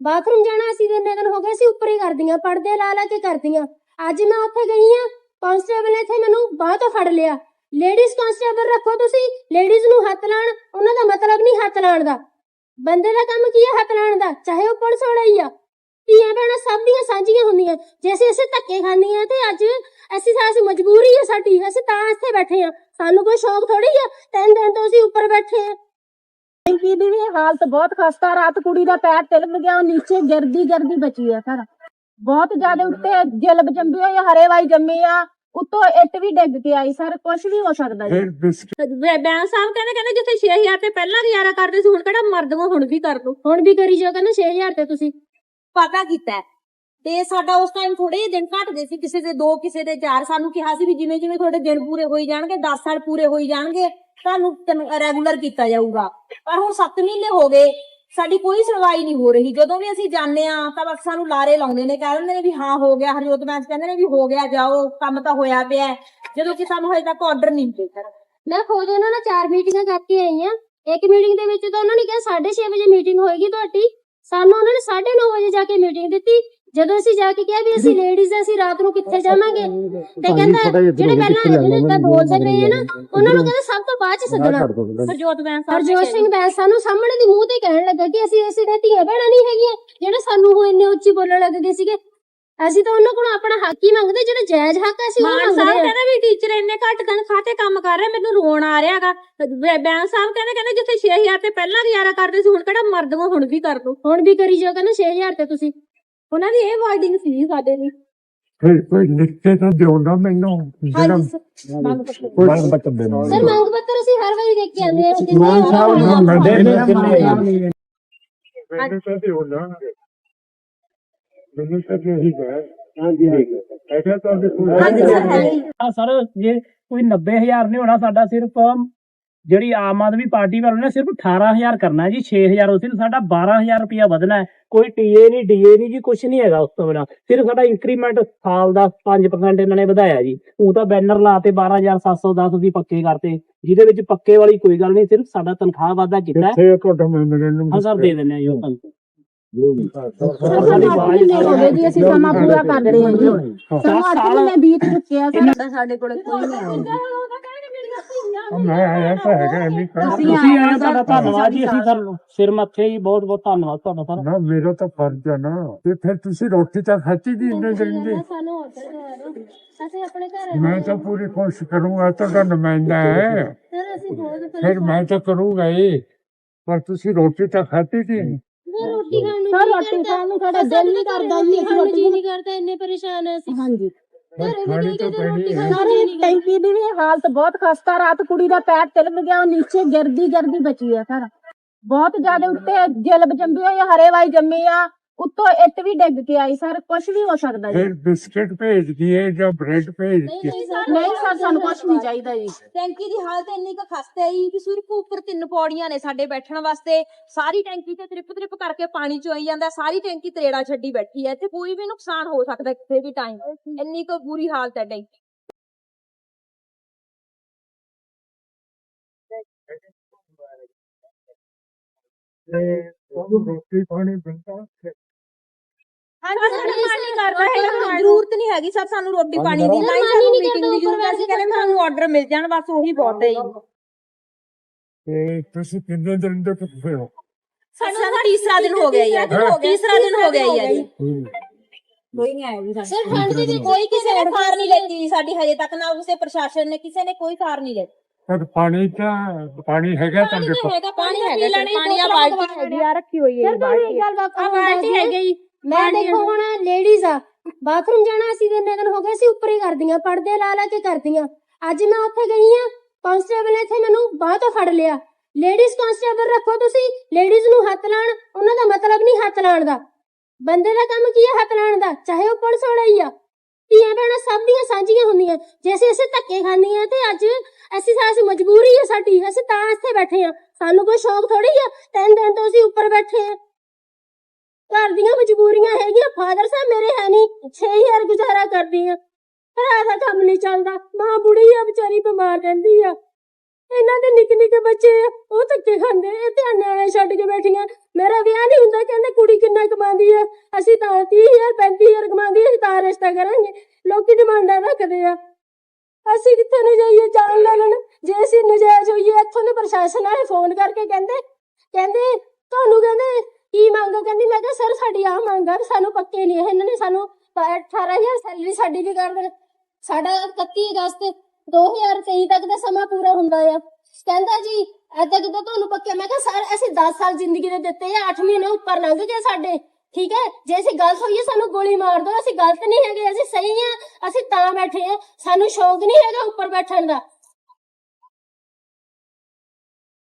Bathroom ਜਾਣਾ ਅਸੀਂ ਦਿਨ ਦਿਨ ਹੋ ਗਏ ਅਸੀਂ ਉੱਪਰ ਹੀ ਕਰਦੀਆਂ, ਪਰਦੇ ਲਾ ਲਾ ਕੇ ਕਰਦੀਆਂ। ਅੱਜ ਮੈਂ ਉੱਥੇ ਗਈ ਆ ਕਾਂਸਟੇਬਲ ਨੇ ਇੱਥੇ ਮੈਨੂੰ ਬਾਹ ਤੋਂ ਫੜ ਲਿਆ। ਲੇਡੀਜ਼ ਕਾਂਸਟੇਬਲ ਰੱਖੋ ਤੁਸੀਂ ਲੇਡੀਜ਼ ਨੂੰ ਹੱਥ ਲਾਣ ਉਹਨਾਂ ਦਾ ਮਤਲਬ ਨਹੀਂ ਹੱਥ ਲਾਣ ਦਾ। ਬੰਦੇ ਦਾ ਕੰਮ ਕੀ ਹੈ ਹੱਥ ਲਾਣ ਦਾ? ਚਾਹੇ ਉਹ ਪੁਲਿਸ ਵਾਲਾ ਹੀ ਆ। ਧੀਆਂ ਭੈਣਾਂ ਸਭ ਦੀਆਂ ਸਾਂਝੀਆਂ ਹੁੰਦੀਆਂ। ਜੇ ਅਸੀਂ ਅਸੀਂ ਧੱਕੇ ਖਾਂਦੀਆਂ ਤੇ ਅੱਜ ਅਸੀਂ ਸਾਡੀ ਮਜਬੂਰੀ ਹੈ ਸਾਡੀ, ਅਸੀਂ ਤਾਂ ਇੱਥੇ ਬੈਠੇ ਆ ਸਾਨੂੰ ਕੋਈ ਸ਼ੌਕ ਥੋੜੀ ਆ, ਤਿੰਨ ਦਿਨ ਤੋਂ ਅਸੀਂ ਉੱਪਰ ਬੈਠੇ ਆ ਟੈਂਕੀ ਦੀ ਵੀ ਹਾਲਤ ਬਹੁਤ ਖਸਤਾ ਰਾਤ ਕੁੜੀ ਦਾ ਪੈਰ ਤਿਲਕ ਗਿਆ ਉਹ ਨੀਚੇ ਗਿਰਦੀ ਗਿਰਦੀ ਬਚੀ ਆ ਸਰ ਬਹੁਤ ਜ਼ਿਆਦਾ ਉੱਤੇ ਜਲਬ ਜੰਮੀ ਹੋਈ ਆ, ਹਰੇਵਾਈ ਜੰਮੀ ਆ ਉੱਤੋਂ ਇੱਟ ਵੀ ਡਿੱਗ ਕੇ ਆਈ ਸਰ ਕੁਝ ਵੀ ਹੋ ਸਕਦਾ ਜੀ। ਫਿਰ ਬਿਸਕਿਟ ਬੈਂ ਸਾਹਿਬ ਕਹਿੰਦੇ ਕਹਿੰਦੇ ਜਿੱਥੇ 6000 ਤੇ ਪਹਿਲਾਂ ਗੁਜ਼ਾਰਾ ਕਰਦੇ ਸੀ ਹੁਣ ਕਿਹੜਾ ਮਰਦ ਨੂੰ ਹੁਣ ਵੀ ਕਰ ਲਓ। ਹੁਣ ਵੀ ਕਰੀ ਜਾਓ ਕਹਿੰਦੇ 6000 ਤੇ ਤੁਸੀਂ। ਪਤਾ ਕੀਤਾ ਹੈ। ਤੇ ਸਾਡਾ ਉਸ ਟਾਈਮ ਥੋੜੇ ਜਿਹੇ ਦਿਨ ਘਟਦੇ ਸੀ, ਕਿਸੇ ਦੇ ਦੋ, ਕਿਸੇ ਦੇ ਚਾਰ। ਸਾਨੂੰ ਕਿਹਾ ਸੀ ਵੀ ਜਿਵੇਂ ਜਿਵੇਂ ਤੁਹਾਡੇ ਦਿਨ ਪੂਰੇ ਹੋਈ ਜਾਣਗੇ 10 ਸਾਲ ਪੂਰੇ ਹੋਈ ਜਾਣਗੇ, ਤੁਹਾਨੂੰ ਰੈਗੂਲਰ ਕੀਤਾ ਜਾਊਗਾ। ਪਰ ਹੁਣ 7 ਮਹੀਨੇ ਹੋ ਗਏ, ਸਾਡੀ ਕੋਈ ਸੁਣਵਾਈ ਨਹੀਂ ਹੋ ਰਹੀ। ਜਦੋਂ ਵੀ ਅਸੀਂ ਜਾਂਦੇ ਆ ਤਾਂ ਬਸ ਸਾਨੂੰ ਲਾਰੇ ਲਾਉਂਦੇ ਨੇ, ਕਹਿ ਦਿੰਦੇ ਨੇ ਵੀ ਹਾਂ, ਹੋ ਗਿਆ। ਹਰਜੋਤ ਬੈਂਸ ਕਹਿੰਦੇ ਨੇ ਵੀ ਹੋ ਗਿਆ, ਜਾਓ, ਕੰਮ ਤਾਂ ਹੋਇਆ ਪਿਆ ਜਦੋਂ ਕਿ ਸਾਨੂੰ ਹਜੇ ਤੱਕ ਆਰਡਰ ਨਹੀਂ ਮਿਲੇ ਸਰ ਮੈਂ ਖੁਦ ਉਹਨਾਂ ਨਾਲ ਚਾਰ ਮੀਟਿੰਗਾਂ ਕਰਕੇ ਆਈ ਆ ਇੱਕ ਮੀਟਿੰਗ ਦੇ ਵਿੱਚ ਤਾਂ ਉਹਨਾਂ ਨੇ ਕਿਹਾ 6:30 ਵਜੇ ਮੀਟਿੰਗ ਹੋਏਗੀ ਤੁਹਾਡੀ। ਸਾਨੂੰ ਉਹਨਾਂ ਨੇ 9:30 ਵਜੇ ਜਾ ਕੇ ਮੀਟਿੰਗ ਦਿੱਤੀ। ਜਦੋਂ ਅਸੀਂ ਜਾ ਕੇ ਕਿਹਾ ਵੀ ਅਸੀਂ ਲੇਡੀਜ਼ ਅਸੀਂ ਰਾਤ ਨੂੰ ਕਿੱਥੇ ਜਾਵਾਂਗੇ? ਤੇ ਕਹਿੰਦਾ ਜਿਹੜੇ ਪਹਿਲਾਂ ਜਿਹੜੇ ਤਾਂ ਬੋਲ ਸਕ ਰਹੇ ਆ ਨਾ ਉਹਨਾਂ ਨੂੰ ਕਹਿੰਦਾ ਸਭ ਤੋਂ ਬਾਅਦ ਚ ਸੱਦਣਾ। ਹਰਜੋਤ ਬੈਂਸ ਹਰਜੋਤ ਸਿੰਘ ਬੈਂਸ ਸਾਨੂੰ ਸਾਹਮਣੇ ਦੀ ਮੂੰਹ ਤੇ ਕਹਿਣ ਲੱਗਾ ਕਿ ਅਸੀਂ ਅਸੀਂ ਦੇ ਧੀਆਂ ਭੈਣਾਂ ਨਹੀਂ ਹੈਗੀਆਂ ਜਿਹੜੇ ਸਾਨੂੰ ਉਹ ਇੰਨੇ ਉੱਚੀ ਬੋਲਣ ਲੱਗ ਗਏ ਸੀਗੇ। ਅਸੀਂ ਤਾਂ ਉਹਨਾਂ ਕੋਲ ਆਪਣਾ ਹੱਕ ਹੀ ਮੰਗਦੇ ਜਿਹੜਾ ਜਾਇਜ਼ ਹੱਕ ਹੈ ਅਸੀਂ ਉਹ ਮੰਗਦੇ ਸਾਹਿਬ ਆ। ਕਹਿੰਦੇ ਵੀ ਟੀਚਰ ਇੰਨੇ ਘੱਟ ਤਨਖਾਹ ਤੇ ਕੰਮ ਕਰ ਰਹੇ ਮੈਨੂੰ ਰੋਣ ਆ ਰਿਹਾਗਾ ਬੈਂ ਸਾਹਿਬ ਕਹਿੰਦੇ ਕਹਿੰਦੇ ਜਿੱਥੇ 6000 ਤੇ ਪਹਿਲਾਂ ਗੁਜ਼ਾਰਾ ਕਰਦੇ ਸੀ ਹੁਣ ਕਿਹੜਾ ਮਰਦ ਨੂੰ ਹੁਣ ਵੀ ਕਰ ਲਓ। ਹੁਣ ਵੀ ਕਰੀ ਜਾਓ ਕਹਿੰਦੇ 6000 ਤੇ ਤੁਸੀਂ। ਉਹਨਾਂ ਦੀ ਇਹ ਵਾਰਡਿੰਗ ਸੀ ਸਾਡੇ ਲਈ। ਫਿਰ ਕੋਈ ਨਿਕਤੇ ਤਾਂ ਦਿਉਂਦਾ ਮੈਨੂੰ ਜਿਹੜਾ ਕੋਈ ਸਰ ਮੰਗ ਪੱਤਰ ਅਸੀਂ ਹਰ ਵਾਰੀ ਦੇਖ ਕੇ ਆਉਂਦੇ ਆ ਜਿੰਨੇ ਸਾਹਿਬ ਨੂੰ। ਮੈਂ ਦੇ ਦੇ ਮੈਨੂੰ ਤਾਂ ਦਿਉਂਦਾ ਮੈਨੂੰ ਤਾਂ ਇਹੀ ਹੈ ਹਾਂਜੀ ਐਸਾ ਤਾਂ ਹਾਂਜੀ ਹੈ ਹੀ। ਸਰ ਜੇ ਕੋਈ 90000 ਨਹੀਂ ਹੋਣਾ ਸਾਡਾ ਸਿਰਫ ਜਿਹੜੀ ਆਮ ਆਦਮੀ ਪਾਰਟੀ ਵਾਲਿਆਂ ਨੇ ਸਿਰਫ 18000 ਕਰਨਾ ਹੈ ਜੀ 6000 ਉਸ ਦਿਨ ਸਾਡਾ 12000 ਰੁਪਇਆ ਵਧਣਾ ਹੈ। ਕੋਈ ਟੀਏ ਨਹੀਂ ਡੀਏ ਨਹੀਂ ਜੀ ਕੁਝ ਨਹੀਂ ਹੈਗਾ ਉਸ ਤੋਂ ਬਿਨਾ। ਸਿਰਫ ਸਾਡਾ ਇੰਕਰੀਮੈਂਟ ਸਾਲ ਦਾ 5% ਇਹਨਾਂ ਨੇ ਵਧਾਇਆ ਜੀ। ਉਹ ਤਾਂ ਬੈਨਰ ਲਾਤੇ 12710 ਅਸੀਂ ਪੱਕੇ ਕਰਤੇ। ਜਿਹਦੇ ਵਿੱਚ ਪੱਕੇ ਵਾਲੀ ਕੋਈ ਗੱਲ ਨਹੀਂ ਸਿਰਫ ਸਾਡਾ ਤਨਖਾਹ ਵਾਧਾ ਕੀਤਾ ਹੈ। ਹਾਂ ਸਰ ਦੇ ਦਿੰਦੇ ਆ ਜੀ ਉਹ ਗਏ ਜੀ? ਅਸੀਂ ਸਮਾਂ ਪੂਰਾ ਕਰਦੇ ਹਾਂ ਜੀ। ਬੀਤ ਸਾਡੇ ਕੋਲ ਕੋਈ ਨਹੀਂ ਆਉਂਦਾ ਮੈਂ ਆਇਆ ਤਾਂ ਹੈਗਾ ਐਵੇਂ ਕਰ ਅਸੀਂ ਤੁਸੀਂ ਆਏ ਆਏ ਹਾਂ ਤੁਹਾਡਾ ਸਰ, ਧੰਨਵਾਦ ਜੀ ਅਸੀਂ ਸਰ ਸਿਰ ਮੱਥੇ ਹੀ ਬਹੁਤ ਬਹੁਤ ਧੰਨਵਾਦ ਤੁਹਾਡਾ ਸਰ। ਨਾ ਮੇਰਾ ਤਾਂ ਫਰਜ਼ ਹੈ ਨਾ। ਤੇ ਫਿਰ ਤੁਸੀਂ ਰੋਟੀ ਤਾਂ ਖਾਤੀ ਦੀ ਇੰਨੇ ਦਿਨ ਦੀ? ਸਾਨੂੰ ਆਰਡਰ ਦਵਾ ਦਿਓ ਅਸੀਂ ਆਪਣੇ ਘਰ ਮੈਂ ਤਾਂ ਪੂਰੀ ਕੋਸ਼ਿਸ਼ ਕਰੂੰਗਾ ਤੁਹਾਡਾ ਨੁਮਾਇੰਦਾ ਹੈ। ਸਰ ਅਸੀਂ ਬਹੁਤ ਫਿਰ ਮੈਂ ਤਾਂ ਕਰੂੰਗਾ ਹੀ। ਪਰ ਤੁਸੀਂ ਰੋਟੀ ਤਾਂ ਖਾਤੀ ਦੀ? ਸਰ ਰੋਟੀ ਖਾਣ ਨੂੰ ਸਰ ਜੀ ਰੋਟੀ ਕਰਦਾ। ਖਾਣ ਨੂੰ ਸਾਡਾ ਦਿਲ ਨਹੀਂ ਕਰਦਾ ਜੀ ਰੋਟੀ ਜੀ ਨਹੀਂ ਕਰਦਾ ਇੰਨੇ ਪਰੇਸ਼ਾਨ ਆ ਅਸੀਂ। ਹਾਂਜੀ। ਤਾਂ ਪੈਣੀ ਹੈ। ਸਾਰੇ। ਟੈਂਕੀ ਦੀ ਵੀ ਹਾਲਤ ਬਹੁਤ ਖਸਤਾ ਰਾਤ ਕੁੜੀ ਦਾ ਪੈਰ ਤਿਲਕ ਗਿਆ ਉਹ ਨੀਚੇ ਗਿਰਦੀ ਗਿਰਦੀ ਬਚੀ ਆ ਸਰ ਬਹੁਤ ਜ਼ਿਆਦਾ ਉੱਤੇ ਜਲਬ ਜੰਮੀ ਹੋਈ ਹਰੇਵਾਈ ਜੰਮੀ ਆ ਉੱਤੋਂ ਇੱਟ ਵੀ ਡਿੱਗ ਕੇ ਆਈ ਸਰ ਕੁਝ ਵੀ ਹੋ ਸਕਦਾ ਜੀ। ਫਿਰ ਬਿਸਕਟ ਭੇਜ ਦਿਏ ਜਾਂ ਬ੍ਰੈਡ ਭੇਜ ਨਹੀਂ ਦਿਏ ਨਹੀਂ ਸਰ ਨਹੀਂ ਸਰ ਸਾਨੂੰ ਕੁਝ ਨਹੀਂ ਚਾਹੀਦਾ ਜੀ। ਟੈਂਕੀ ਦੀ ਹਾਲਤ ਇੰਨੀ ਕੁ ਖਸਤਾ ਹੈ ਜੀ ਵੀ ਸਿਰਫ ਉੱਪਰ ਤਿੰਨ ਪੌੜੀਆਂ ਨੇ ਸਾਡੇ ਬੈਠਣ ਵਾਸਤੇ। ਸਾਰੀ ਟੈਂਕੀ ਤੇ ਤ੍ਰਿਪ ਤ੍ਰਿਪ ਕਰਕੇ ਪਾਣੀ ਚੋਈ ਜਾਂਦਾ ਸਾਰੀ ਟੈਂਕੀ ਤਰੇੜਾ ਛੱਡੀ ਬੈਠੀ ਹੈ ਤੇ ਕੋਈ ਵੀ ਨੁਕਸਾਨ ਹੋ ਸਕਦਾ ਕਿਸੇ ਵੀ ਟਾਈਮ ਇੰਨੀ ਕੁ ਬੁਰੀ ਹਾਲਤ ਹੈ ਟੈਂਕੀ ਤੇ ਉਹਨੂੰ ਰੋਟੀ ਪਾਣੀ ਮਿਲਦਾ ਹਾਂਜੀ ਮਨ ਨਹੀਂ ਕਰਦਾ ਹੈਗਾ ਜ਼ਰੂਰਤ ਨਹੀਂ ਹੈਗੀ ਸਰ ਸਾਨੂੰ ਰੋਟੀ ਪਾਣੀ ਦੀ ਨਾ ਹੀ ਸਾਨੂੰ ਨਹੀਂ ਮੀਟਿੰਗ ਦੀ ਕਰਦਾ ਜ਼ਰੂਰਤ ਹੈ ਅਸੀਂ ਕਹਿੰਦੇ ਸਾਨੂੰ ਆਰਡਰ ਮਿਲ ਜਾਣ ਬਸ ਉਹੀ ਬਹੁਤ ਹੈ ਜੀ। ਤੇ ਤੁਸੀਂ ਕਿੰਨੇ ਦਿਨ ਦੇ ਭੁੱਖੇ ਹੋ? ਸਾਨੂੰ ਤੀਸਰਾ ਦਿਨ ਹੋ ਗਿਆ ਜੀ ਅੱਜ ਤੀਸਰਾ ਦਿਨ ਹੋ ਗਿਆ ਜੀ ਅੱਜ। ਕੋਈ ਨਹੀਂ ਆਇਆ ਜੀ ਸਰ ਠੰਡ ਦੇ ਕੋਈ ਕਿਸੇ ਨੇ ਸਾਰ ਨਹੀਂ ਲੈਤੀ ਸਾਡੀ ਹਜੇ ਤੱਕ ਨਾ ਉਸੇ ਪ੍ਰਸ਼ਾਸਨ ਨੇ ਕਿਸੇ ਨੇ ਕੋਈ ਸਾਰ ਨਹੀਂ ਲੈਤੀ ਪਰ ਪਾਣੀ ਤਾਂ ਪਾਣੀ ਹੈਗਾ ਤਾਂ ਦੇਖੋ। ਪਾਣੀ ਹੈਗਾ ਪਾਣੀ ਆ ਬਾਲਟੀ ਹੈਗੀ ਆ। ਰੱਖੀ ਹੋਈ ਹੈ ਸਰ ਤੁਹਾਨੂੰ ਇੱਕ ਗੱਲ ਬਾਤ ਆ ਬਾਲਟੀ ਹੈਗੀ ਮੈਂ ਦੇਖੋ ਹੁਣ ਲੇਡੀਜ਼ ਆ ਬਾਥਰੂਮ ਜਾਣਾ ਅਸੀਂ ਦਿਨ ਦਿਨ ਹੋ ਗਏ ਅਸੀਂ ਉੱਪਰ ਹੀ ਕਰਦੀਆਂ ਪਰਦੇ ਲਾ ਲਾ ਕੇ ਕਰਦੀਆਂ। ਅੱਜ ਮੈਂ ਉੱਥੇ ਗਈ ਆ ਕਾਂਸਟੇਬਲ ਨੇ ਇੱਥੇ ਮੈਨੂੰ ਬਾਹ ਤੋਂ ਫੜ ਲਿਆ। ਲੇਡੀਜ਼ ਕਾਂਸਟੇਬਲ ਰੱਖੋ ਤੁਸੀਂ ਲੇਡੀਜ਼ ਨੂੰ ਹੱਥ ਲਾਣ ਉਹਨਾਂ ਦਾ ਮਤਲਬ ਨਹੀਂ ਹੱਥ ਲਾਣ ਦਾ। ਬੰਦੇ ਦਾ ਕੰਮ ਕੀ ਹੈ ਹੱਥ ਲਾਣ ਦਾ? ਚਾਹੇ ਉਹ ਪੁਲਿਸ ਵਾਲਾ ਹੀ ਆ। ਧੀਆਂ ਭੈਣਾਂ ਸਭ ਦੀਆਂ ਸਾਂਝੀਆਂ ਹੁੰਦੀਆਂ। ਜੇ ਅਸੀਂ ਅਸੀਂ ਧੱਕੇ ਖਾਂਦੀਆਂ ਤੇ ਅੱਜ ਅਸੀਂ ਸਾਡੀ ਮਜਬੂਰੀ ਹੈ ਸਾਡੀ ਅਸੀਂ ਤਾਂ ਇੱਥੇ ਬੈਠੇ ਆ ਸਾਨੂੰ ਕੋਈ ਸ਼ੌਕ ਥੋੜੀ ਆ ਤਿੰਨ ਦਿਨ ਤੋਂ ਅਸੀਂ ਉੱਪਰ ਬੈਠੇ ਆ ਘਰ ਦੀਆਂ ਮਜਬੂਰੀਆਂ ਹੈਗੀਆਂ ਫਾਦਰ ਸਾਹਿਬ ਮੇਰੇ ਹੈ ਨਹੀਂ 6000 ਗੁਜ਼ਾਰਾ ਕਰਦੀ ਆ। ਭਰਾ ਦਾ ਕੰਮ ਨਹੀਂ ਚੱਲਦਾ ਮਾਂ ਬੁੜੀ ਆ ਵਿਚਾਰੀ ਬਿਮਾਰ ਰਹਿੰਦੀ ਆ। ਇਹਨਾਂ ਦੇ ਨਿੱਕੇ ਨਿੱਕੇ ਬੱਚੇ ਆ ਉਹ ਧੱਕੇ ਖਾਂਦੇ ਇਹ ਧਿਆਨ ਨਾਲ ਛੱਡ ਕੇ ਬੈਠੀਆਂ। ਮੇਰਾ ਵਿਆਹ ਨਹੀਂ ਹੁੰਦਾ ਕਹਿੰਦੇ ਕੁੜੀ ਕਿੰਨਾ ਕਮਾਉਂਦੀ ਆ। ਅਸੀਂ ਤਾਂ 30000 35000 ਕਮਾਉਂਦੀ ਆ, ਅਸੀਂ ਤਾਂ ਰਿਸ਼ਤਾ ਕਰਾਂਗੇ। ਲੋਕੀ ਡਿਮਾਂਡਾਂ ਰੱਖਦੇ ਆ। ਅਸੀਂ ਕਿੱਥੇ ਨੂੰ ਜਾਈਏ ਜਾਣ ਲੈਣ ਜੇ ਅਸੀਂ ਨਜਾਇਜ਼ ਹੋਈਏ ਇੱਥੋਂ ਦੇ ਪ੍ਰਸ਼ਾਸਨ ਵਾਲੇ ਫੋਨ ਕਰਕੇ ਕਹਿੰਦੇ ਕਹਿੰਦੇ ਤੁਹਾਨੂੰ ਕਹਿੰਦੇ ਕੀ ਮੰਗ ਕਹਿੰਦੀ ਮੈਂ ਕਿਹਾ ਸਰ, ਸਾਡੀ ਆ ਮੰਗ ਆ ਵੀ ਸਾਨੂੰ ਪੱਕੇ ਨਹੀਂ ਇਹਨਾਂ ਨੇ ਸਾਨੂੰ ਪ- 18000 ਸੈਲਰੀ ਸਾਡੀ ਵੀ ਕਰ ਦੇਣ। ਸਾਡਾ 31 ਅਗਸਤ 2023 ਤੱਕ ਦਾ ਸਮਾਂ ਪੂਰਾ ਹੁੰਦਾ ਆ। ਕਹਿੰਦਾ ਜੀ ਐਦਾਂ ਕਿਦਾਂ ਤੁਹਾਨੂੰ ਪੱਕੇ ਮੈਂ ਕਿਹਾ, ਸਰ, ਅਸੀਂ 10 ਸਾਲ ਜ਼ਿੰਦਗੀ ਦੇ ਦਿੱਤੇ ਆ 8 ਮਹੀਨੇ ਉੱਪਰ ਲੰਘ ਗਏ ਸਾਡੇ, ਠੀਕ ਹੈ? ਜੇ ਅਸੀਂ ਗਲਤ ਹੋਈਏ, ਸਾਨੂੰ ਗੋਲੀ ਮਾਰ ਦਿਓ, ਅਸੀਂ ਗਲਤ ਨਹੀਂ ਹੈਗੇ, ਅਸੀਂ ਸਹੀ ਆ, ਅਸੀਂ ਤਾਂ ਬੈਠੇ ਆ, ਸਾਨੂੰ ਸ਼ੌਂਕ ਨਹੀਂ ਹੈਗਾ ਉੱਪਰ ਬੈਠਣ ਦਾ।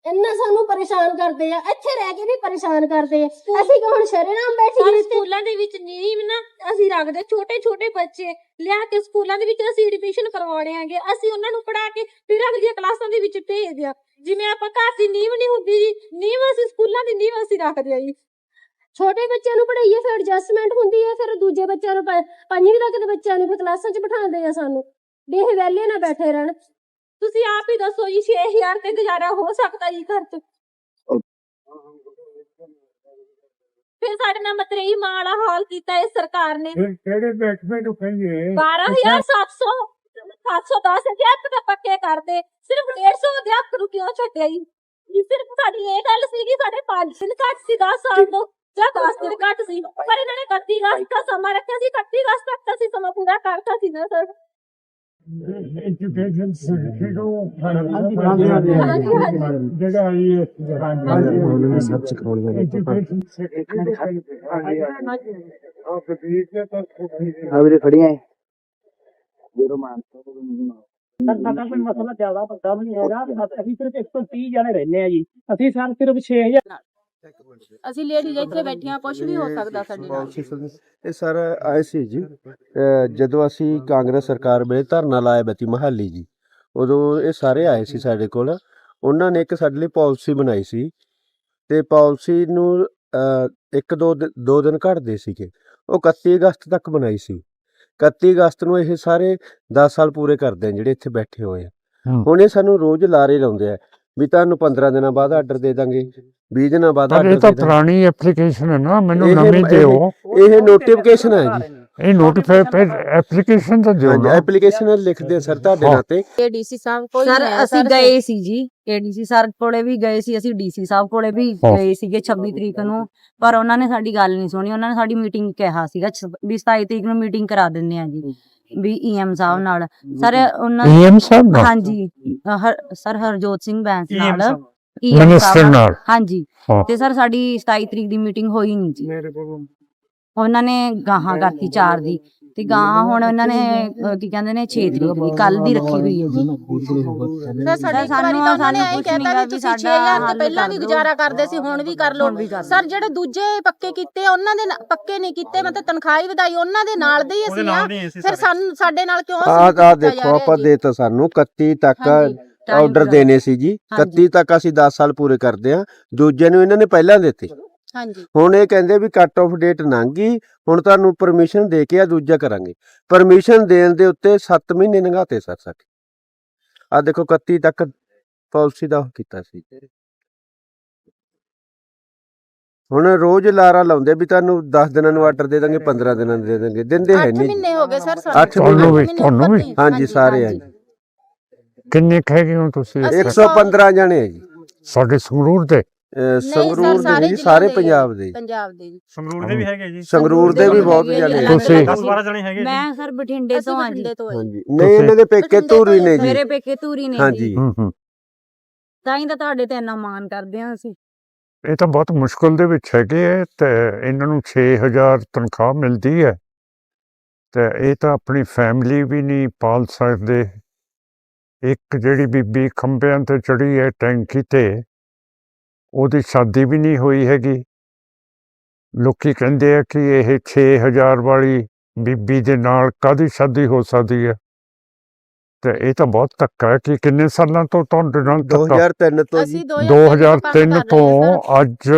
ਇੰਨਾ ਸਾਨੂੰ ਪਰੇਸ਼ਾਨ ਕਰਦੇ ਆ ਇੱਥੇ ਰਹਿ ਕੇ ਵੀ ਪਰੇਸ਼ਾਨ ਕਰਦੇ ਆ। ਅਸੀਂ ਕਿ ਹੁਣ ਸ਼ਰੇਆਮ ਬੈਠੀਏ ਸਾਰੇ ਇੱਥੇ। ਸਕੂਲਾਂ ਦੇ ਵਿੱਚ ਨੀਮ ਨਾ ਅਸੀਂ ਰੱਖਦੇ ਛੋਟੇ ਛੋਟੇ ਬੱਚੇ। ਲਿਆ ਕੇ ਸਕੂਲਾਂ ਦੇ ਵਿੱਚ ਅਸੀਂ ਐਡਮਿਸ਼ਨ ਕਰਵਾਉਣੇ ਆਂਗੇ ਅਸੀਂ ਉਹਨਾਂ ਨੂੰ ਪੜਾ ਕੇ ਫਿਰ ਅਗਲੀਆਂ ਕਲਾਸਾਂ ਦੇ ਵਿੱਚ ਭੇਜ ਦਿਆ। ਜਿਵੇਂ ਆਪਾਂ ਘਰ ਦੀ ਨੀਂਵ ਨਹੀਂ ਹੁੰਦੀ ਜੀ ਨੀਂਵ ਅਸੀਂ ਸਕੂਲਾਂ ਦੀ ਨੀਂਵ ਅਸੀਂ ਰੱਖਦੇ ਆ ਜੀ। ਛੋਟੇ ਬੱਚਿਆਂ ਨੂੰ ਪੜਾਈਏ ਫਿਰ ਐਡਜਸਟਮੈਂਟ ਹੁੰਦੀ ਹੈ ਫਿਰ ਦੂਜੇ ਬੱਚਿਆਂ ਨੂੰ ਪ- ਪੰਜਵੀਂ ਤੱਕ ਦੇ ਬੱਚਿਆਂ ਨੂੰ ਫਿਰ ਕਲਾਸਾਂ 'ਚ ਬਿਠਾਉਂਦੇ ਆ ਸਾਨੂੰ। ਵੀ ਇਹ ਵਿਹਲੇ ਨਾ ਬੈਠੇ ਰਹਿਣ। ਤੁਸੀਂ ਆਪ ਹੀ ਦੱਸੋ ਜੀ 6000 ਤੇ ਗੁਜ਼ਾਰਾ ਹੋ ਸਕਦਾ ਜੀ ਘਰ 'ਚ? ਫਿਰ ਸਾਡੇ ਨਾਲ ਮਤਰੇਈ ਮਾਂ ਵਾਲਾ ਹਾਲ ਕੀਤਾ ਇਸ ਸਰਕਾਰ ਨੇ। ਫਿਰ ਕਿਹੜੇ ਬੈਠਵੇਂ ਨੂੰ ਕਹੀਏ 12700 710 ਅਧਿਆਪਕ ਪੱਕੇ ਕਰਦੇ। ਸਿਰਫ 150 ਅਧਿਆਪਕ ਨੂੰ ਕਿਉਂ ਛੱਡਿਆ ਜੀ? ਜੀ ਸਿਰਫ ਸਾਡੀ ਇਹ ਗੱਲ ਸੀ ਕਿ ਸਾਡੇ 5 ਦਿਨ ਘੱਟ ਸੀ 10 ਸਾਲ ਤੋਂ ਜਾਂ 10 ਦਿਨ ਘੱਟ ਸੀ। ਪਰ ਇਹਨਾਂ ਨੇ 31 ਅਗਸਤ ਦਾ ਸਮਾਂ ਰੱਖਿਆ ਸੀ 31 ਅਗਸਤ ਤੱਕ ਤਾਂ ਅਸੀਂ ਸਮਾਂ ਪੂਰਾ ਕਰਤਾ ਸੀ ਨਾ ਸਰ। ਐਜੂਕੇਸ਼ਨ ਸਰਟੀਫਿਕੇਟ ਉਹ ਹਾਂਜੀ, ਹਾਂਜੀ। ਜਿਹੜਾ ਇਹ ਹਾਂਜੀ, ਸਭ ਸਿਖਾਉਣ ਵਾਲੇ ਐਜੂਕੇਸ਼ਨ ਸਰਟੀਫਿਕੇਟ ਆਪ ਦੇ ਕੇ ਤਾਂ ਆ ਵੀਰੇ ਖੜੀਆਂ ਹੈ ਸਰ ਸਾਡਾ ਕੋਈ ਮਸਲਾ ਜ਼ਿਆਦਾ ਵੱਡਾ ਵੀ ਨਹੀਂ ਹੈਗਾ। ਸਾ- ਅਸੀਂ ਸਿਰਫ 130 ਜਣੇ ਰਹਿੰਦੇ ਆ ਜੀ। ਅਸੀਂ ਸਰ ਸਿਰਫ 6000 ਅਸੀਂ ਲੇਡੀਜ਼ ਇੱਥੇ ਬੈਠੀਆਂ ਕੁਝ ਵੀ ਹੋ ਸਕਦਾ ਸਾਡੇ ਨਾਲ। ਇਹ ਸਰ ਆਏ ਸੀ ਜੀ। ਅਹ ਜਦੋਂ ਅਸੀਂ ਕਾਂਗਰਸ ਸਰਕਾਰ ਵੇਲੇ ਧਰਨਾ ਲਾਇਆ ਬਤੀ ਮਹਾਲੀ ਜੀ ਉਦੋਂ ਇਹ ਸਾਰੇ ਆਏ ਸੀ ਸਾਡੇ ਕੋਲ। ਉਹਨਾਂ ਨੇ ਇੱਕ ਸਾਡੇ ਲਈ ਪਾਲਿਸੀ ਬਣਾਈ ਸੀ ਤੇ ਪਾਲਿਸੀ ਨੂੰ ਅਹ, ਇੱਕ ਦੋ ਦਿ- ਦੋ ਦਿਨ ਘੱਟਦੇ ਸੀਗੇ। ਉਹ 31 ਅਗਸਤ ਤੱਕ ਬਣਾਈ ਸੀ। 31 ਅਗਸਤ ਨੂੰ ਇਹ ਸਾਰੇ 10 ਸਾਲ ਪੂਰੇ ਕਰਦੇ ਆ ਜਿਹੜੇ ਇੱਥੇ ਬੈਠੇ ਹੋਏ ਆ। ਹੂੰ। ਹੁਣ ਇਹ ਸਾਨੂੰ ਰੋਜ਼ ਲਾਰੇ ਲਾਉਂਦੇ ਆ। ਵੀ ਤੁਹਾਨੂੰ 15 ਦਿਨਾਂ ਬਾਅਦ ਆਰਡਰ ਦੇ ਦਾਂਗੇ 20 ਦਿਨਾਂ ਬਾਅਦ ਪਰ ਆਰਡਰ ਇਹ ਤਾਂ ਦੇ ਦਾਂਗੇ। ਪੁਰਾਣੀ ਐਪਲੀਕੇਸ਼ਨ ਹੈ ਨਾ ਮੈਨੂੰ ਨਵੀਂ ਦਿਓ। ਇਹ ਨੋਟੀਫਿਕੇਸ਼ਨ ਹੈ ਜੀ। ਇਹ ਨੋਟੀਫਾਈ ਐਪਲੀਕੇਸ਼ਨ ਤਾਂ ਦਿਓ ਹਾਂਜੀ ਨਾ। ਐਪਲੀਕੇਸ਼ਨ ਲਿਖਦੇ ਆ ਸਰ ਤੁਹਾਡੇ ਹਾਂ। ਨਾਂ ਤੇ ਇਹ ਡੀਸੀ ਸਾਹਿਬ ਕੋਈ ਸਰ ਨਹੀਂ ਆਇਆ ਅਸੀਂ ਗਏ ਸੀ ਜੀ। ਏਡੀਸੀ ਸਰ ਕੋਲੇ ਵੀ ਗਏ ਸੀ ਅਸੀਂ ਡੀਸੀ ਸਾਹਿਬ ਕੋਲੇ ਵੀ ਹਾਂ। ਗਏ ਸੀਗੇ 26 ਤਰੀਕ ਨੂੰ। ਪਰ ਉਹਨਾਂ ਨੇ ਸਾਡੀ ਗੱਲ ਨਹੀਂ ਸੁਣੀ ਉਹਨਾਂ ਨੇ ਸਾਡੀ ਮੀਟਿੰਗ ਕਿਹਾ ਸੀਗਾ ਛ- ਵੀ 27 ਤਰੀਕ ਨੂੰ ਮੀਟਿੰਗ ਕਰਾ ਦਿੰਦੇ ਆ ਜੀ। ਵੀ ਈਐਮ ਸਾਹਿਬ ਨਾਲ। ਸਰ ਉਹਨਾਂ ਈਐਮ ਸਾਹਿਬ ਨਾਲ? ਹਾਂਜੀ ਹਰ- ਸਰ ਹਰਜੋਤ ਸਿੰਘ ਬੈਂਸ ਨਾਲ। EM ਮਿਨਿਸਟਰ ਸਾਹਿਬ ਨਾਲ। ਹਾਂਜੀ। ਹਾਂ। ਤੇ ਸਰ ਸਾਡੀ 27 ਤਰੀਕ ਦੀ ਮੀਟਿੰਗ ਹੋਈ ਨਹੀਂ ਜੀ। ਮੇਰੇ ਕੋਲ ਉਹਨਾਂ ਨੇ ਗਾਹਾਂ ਕਰਤੀ 4 ਦੀ। ਤੇ ਗਾਹਾਂ ਹੁਣ ਉਹਨਾਂ ਨੇ ਕੀ ਕਹਿੰਦੇ ਨੇ 6 ਤਰੀਕ ਦੀ ਕੱਲ ਦੀ ਰੱਖੀ ਹੋਈ ਹੈ ਜੀ ਸਰ ਸਾਡੀ ਇੱਕ ਵਾਰੀ ਤਾਂ ਉਹਨਾਂ ਨੇ ਕੁਛ ਕਹਿਤਾ ਵੀ ਤੁਸੀਂ ਸਾਡਾ 6000 ਤੇ ਹੱਲ ਪਹਿਲਾਂ ਵੀ। ਗੁਜ਼ਾਰਾ ਕਰਦੇ ਸੀ ਹੁਣ ਵੀ ਕਰ ਲਓ ਸਰ। ਜਿਹੜੇ ਦੂਜੇ ਪੱਕੇ ਕੀਤੇ ਆ, ਉਹਨਾਂ ਦੇ ਨਾ- ਪੱਕੇ ਨਹੀਂ ਕੀਤੇ ਮਤਲਬ ਤਨਖਾਹ ਹੀ ਵਧਾਈ ਉਹਨਾਂ ਦੇ ਨਾਲ ਦੇ ਹੀ ਅਸੀਂ ਆ ਫਿਰ ਸਾਨੂੰ ਸਾਡੇ ਨਾਲ ਕਿਉਂ ਆ ਸਲੂਕ ਆ ਦੇਖੋ ਆਪਾਂ? ਦੇਤਾ ਸਾਨੂੰ 31 ਤੱਕ ਆਰਡਰ। ਦੇਣੇ ਸੀ ਜੀ ਹਾਂਜੀ। 31 ਤੱਕ ਅਸੀਂ 10 ਸਾਲ ਪੂਰੇ ਕਰਦੇ ਆ ਦੂਜੇ ਨੂੰ ਇਹਨਾਂ ਨੇ ਪਹਿਲਾਂ ਦਿੱਤੇ ਹਾਂਜੀ। ਹੁਣ ਇਹ ਕਹਿੰਦੇ ਵੀ ਕੱਟ ਆਫ ਡੇਟ ਲੰਘ ਗਈ ਹੁਣ ਤੁਹਾਨੂੰ ਪਰਮਿਸ਼ਨ ਦੇ ਕੇ ਆ ਦੂਜਾ ਕਰਾਂਗੇ। ਪਰਮਿਸ਼ਨ ਦੇਣ ਦੇ ਉੱਤੇ 7 ਮਹੀਨੇ ਲੰਘਾਤੇ ਸਰ ਸਾਡੇ ਆ ਦੇਖੋ 31 ਤੱਕ ਪਾਲਿਸੀ ਦਾ ਕੀਤਾ ਸੀ। ਹੁਣ ਰੋਜ਼ ਲਾਰਾ ਲਾਉਂਦੇ ਵੀ ਤੁਹਾਨੂੰ 10 ਦਿਨਾਂ ਨੂੰ ਆਰਡਰ ਦੇ ਦਾਂਗੇ 15 ਦਿਨਾਂ ਨੂੰ ਦੇ ਦਾਂਗੇ। ਦਿੰਦੇ ਹੈ 8 ਨਹੀਂ। ਮਹੀਨੇ ਹੋ ਗਏ ਸਰ ਅੱਠ ਤੁਹਾਨੂੰ ਵੀ- ਮਹੀਨੇ ਤੁਹਾਨੂੰ ਉੱਪਰ ਵੀ? ਨਹੀਂ। ਹਾਂਜੀ ਸਾਰੇ ਆ ਜੀ ਕਿੰਨੇ ਕਹਿ ਗਏ ਹੋ ਤੁਸੀਂ? ਅਸੀਂ 115 ਜਣੇ ਆ ਜੀ। ਸਾਡੇ ਸੰਗਰੂਰ ਸਰ, ਸੰਗਰੂਰ ਦੇ ਸਾਰੇ ਨਹੀਂ ਸਾਰੇ ਪੰਜਾਬ ਦੇ। ਪੰਜਾਬ ਦੇ ਜੀ। ਸੰਗਰੂਰ ਦੇ ਵੀ ਹੈਗੇ ਜੀ। ਸੰਗਰੂਰ ਦੇ ਵੀ ਬਹੁਤ ਜਣੇ। ਤੁਸੀਂ- ਅਲੱਗ-ਅਲੱਗ 10 12 ਜਣੇ ਹੈਗੇ ਜੀ। ਮੈਂ ਸਰ ਬਠਿੰਡੇ ਤੋਂ ਆ ਜੀ। ਹਾਂਜੀ ਨਹੀਂ ਇਹਨਾਂ ਦੇ ਪੇਕੇ ਧੂਰੀ ਨੇ ਜੀ। ਮੇਰੇ ਪੇਕੇ ਧੂਰੀ ਨੇ ਜੀ। ਹਾਂਜੀ ਹੂੰ ਹੂੰ। ਤਾਂ ਹੀ ਤਾਂ ਤੁਹਾਡੇ ਤੇ ਇੰਨਾ ਮਾਣ ਕਰਦੇ ਆ ਅਸੀਂ। ਇਹ ਤਾਂ ਬਹੁਤ ਮੁਸ਼ਕਲ ਦੇ ਵਿੱਚ ਹੈਗੇ ਹੈ ਤੇ ਇਹਨਾਂ ਨੂੰ 6000 ਤਨਖਾਹ ਮਿਲਦੀ ਹੈ। ਤੇ ਇਹ ਤਾਂ ਆਪਣੀ ਫੈਮਿਲੀ ਵੀ ਨਹੀਂ ਪਾਲ ਸਕਦੇ। ਇੱਕ ਜਿਹੜੀ ਬੀਬੀ ਖੰਭਿਆਂ ਤੇ ਚੜੀ ਹੈ ਟੈਂਕੀ ਤੇ ਉਹਦੀ ਸ਼ਾਦੀ ਵੀ ਨਹੀਂ ਹੋਈ ਹੈਗੀ। ਲੋਕੀ ਕਹਿੰਦੇ ਆ ਕਿ ਇਹ 6000 ਵਾਲੀ ਬੀਬੀ ਦੇ ਨਾਲ ਕਾਦੀ ਸ਼ਾਦੀ ਹੋ ਸਕਦੀ ਹੈ? ਤੇ ਇਹ ਤਾਂ ਬਹੁਤ ਧੱਕਾ ਹੈ ਕਿ ਕਿੰਨੇ ਸਾਲਾਂ ਤੋਂ ਤੁਹਾਡੇ ਨਾਲ ਧੱਕਾ? 2003 ਤੋਂ ਜੀ। ਅਸੀਂ 2003 2003 ਤੋਂ ਅੱਜ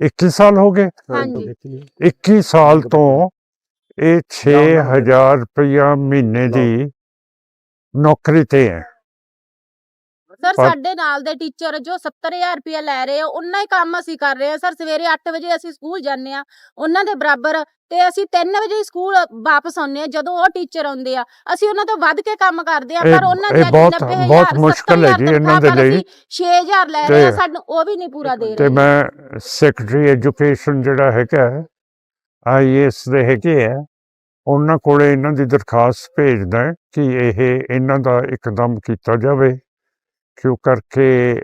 21 ਸਾਲ ਹੋ ਗਏ? ਹਾਂਜੀ। 21 ਸਾਲ ਤੋਂ ਇਹ 6000 ਰੁਪਇਆ ਮਹੀਨੇ ਦੀ ਨੌਕਰੀ ਤੇ ਹੈ। ਸਰ ਪਰ- ਸਾਡੇ ਨਾਲ ਦੇ ਟੀਚਰ ਜੋ 70000 ਰੁਪਏ ਲੈ ਰਹੇ ਆ ਉਹਨਾਂ ਹੀ ਕੰਮ ਅਸੀਂ ਕਰ ਰਹੇ ਆ। ਸਰ ਸਵੇਰੇ 8 ਵਜੇ ਅਸੀਂ ਸਕੂਲ ਜਾਂਦੇ ਆ ਉਹਨਾਂ ਦੇ ਬਰਾਬਰ ਤੇ ਅਸੀਂ 3 ਵਜੇ ਸਕੂਲ ਵਾਪਸ ਆਉਂਦੇ ਆ ਜਦੋਂ ਉਹ ਟੀਚਰ ਆਉਂਦੇ ਆ। ਅਸੀਂ ਉਹਨਾਂ ਤੋਂ ਵੱਧ ਕੇ ਕੰਮ ਕਰਦੇ ਆ ਇਹ- ਪਰ ਉਹਨਾਂ ਇਹ ਦੀ ਬਹੁਤ- 90000 ਬਹੁਤ ਮੁਸ਼ਕਲ ਹੈ ਜੀ ਇਹਨਾਂ ਦੇ ਲਈ। 6000 ਲੈ ਰਹੇ ਆ ਤੇ- ਸਾਨੂੰ ਉਹ ਵੀ ਨਹੀਂ ਪੂਰਾ ਦੇ ਤੇ ਰਹੇ। ਮੈਂ ਸੈਕਟਰੀ ਐਜੂਕੇਸ਼ਨ ਜਿਹੜਾ ਹੈਗਾ ਆਈਐਸ ਦੇ ਹੈਗੇ ਆ ਉਹਨਾਂ ਕੋਲੇ ਇਹਨਾਂ ਦੀ ਦਰਖਾਸਤ ਭੇਜਦਾ ਹੈ ਕਿ ਇਹ ਇਹਨਾਂ ਦਾ ਇੱਕਦਮ ਕੀਤਾ ਜਾਵੇ। ਕਿਉਂ ਕਰਕੇ